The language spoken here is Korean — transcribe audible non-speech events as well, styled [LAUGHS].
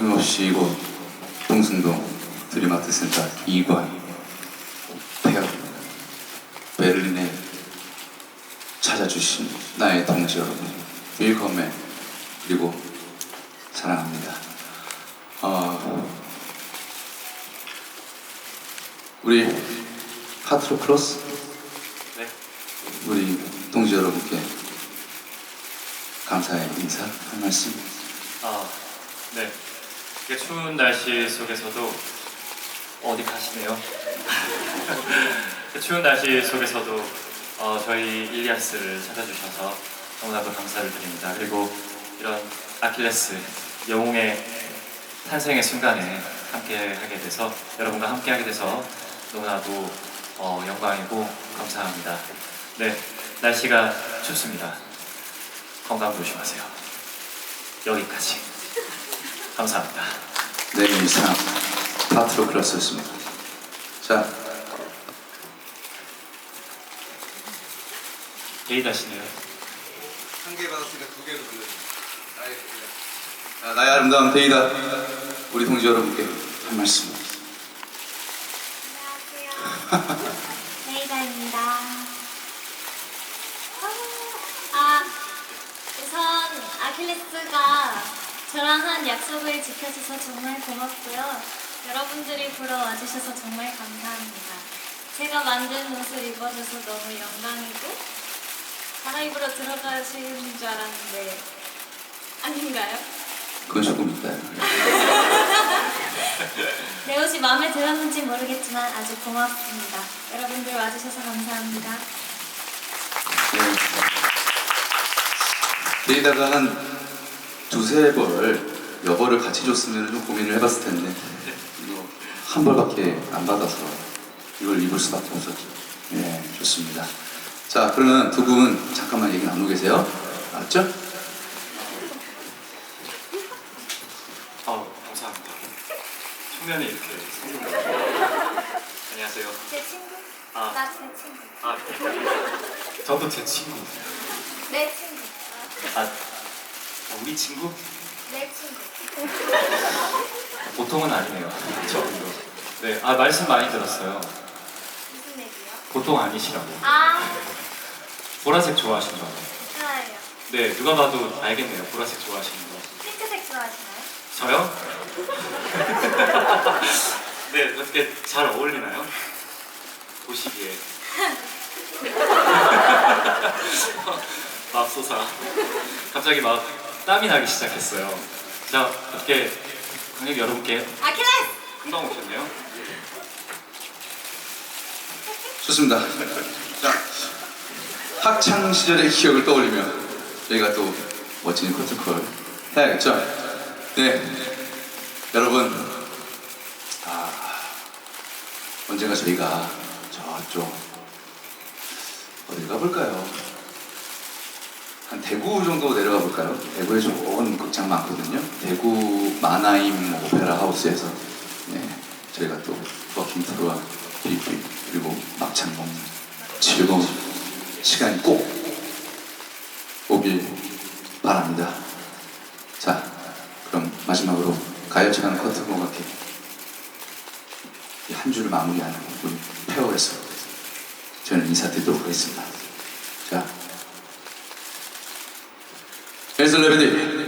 어김없이 이곳 동승동 드림아트 센터 2관 폐업 베를린에 찾아주신 나의 동지 여러분 윌컴에 그리고 사랑합니다. 어, 우리 카트로 크로스 네. 우리 동지 여러분께 감사의 인사 한 말씀. 아, 네. 이렇게 추운 날씨 속에서도 어디 가시네요? [LAUGHS] 추운 날씨 속에서도 어, 저희 일리아스를 찾아주셔서 너무나도 감사를 드립니다. 그리고 이런 아킬레스 영웅의 탄생의 순간에 함께 하게 돼서 여러분과 함께 하게 돼서 너무나도 어, 영광이고 감사합니다. 네, 날씨가 춥습니다. 건강 조심하세요. 여기까지. 감사합니다. 네, 이상 파트로 클래스였습니다. 자, 데이다시네요. 한개 받았으니까 두 개로. 자, 나의 아름다운 데이다. 우리 동지 여러분께 한 말씀. 안녕하세요. [LAUGHS] 저랑 한 약속을 지켜줘서 정말 고맙고요. 여러분들이 보러 와주셔서 정말 감사합니다. 제가 만든 옷을 입어줘서 너무 영광이고 갈아입으러 들어가시는 줄 알았는데 아닌가요? 그건 조금 있다. [LAUGHS] 내 옷이 마음에 들었는지 모르겠지만 아주 고맙습니다. 여러분들 와주셔서 감사합니다. 네. 데이다가 한 두세 벌 여벌을 같이 줬으면 좀 고민을 해봤을 텐데 이거 한 벌밖에 안 받아서 이걸 입을 수밖에 없었죠. 예, 좋습니다. 자, 그러면 두 분 잠깐만 얘기 나누고 계세요. 알았죠? 아, 감사합니다. 초면에 이렇게. 안녕하세요. 제 친구? 아. 나 제 친구. 아, 저도 제 친구. 내 친구. 아, 우리 친구? 내 친구. [LAUGHS] 보통은 아니네요. 저분도. 네, 아 말씀 많이 들었어요. 무슨 얘기요? 보통 아니시라고. 아, 보라색 좋아하시는 거 알아요? 좋아요. 네, 누가 봐도 알겠네요. 보라색 좋아하시는 거. 핑크색 좋아하시나요? 저요? [LAUGHS] 네, 어떻게 잘 어울리나요? 보시기에. [LAUGHS] 맙소사. 갑자기 막 땀이 나기 시작했어요. 자, 어떻게 관객 여러분께 아킬레스! 금방 오셨네요. 좋습니다. 자, 학창 시절의 기억을 떠올리며 저희가 또 멋진 커트콜 해야겠죠? 네, 여러분, 아, 언젠가 저희가 저쪽 어디 가볼까요? 한 대구 정도 내려가 볼까요? 대구에 좋은 극장 많거든요. 대구 마나임 오페라 하우스에서 네, 저희가 또 투어와 빅빅 그리고 막창 먹는 즐거운 시간이 꼭 오길 바랍니다. 자, 그럼 마지막으로 가요처럼 커튼과 같게 이한 주를 마무리하는 우리 페어에서 저는 인사드리도록 하겠습니다. 자, 헬스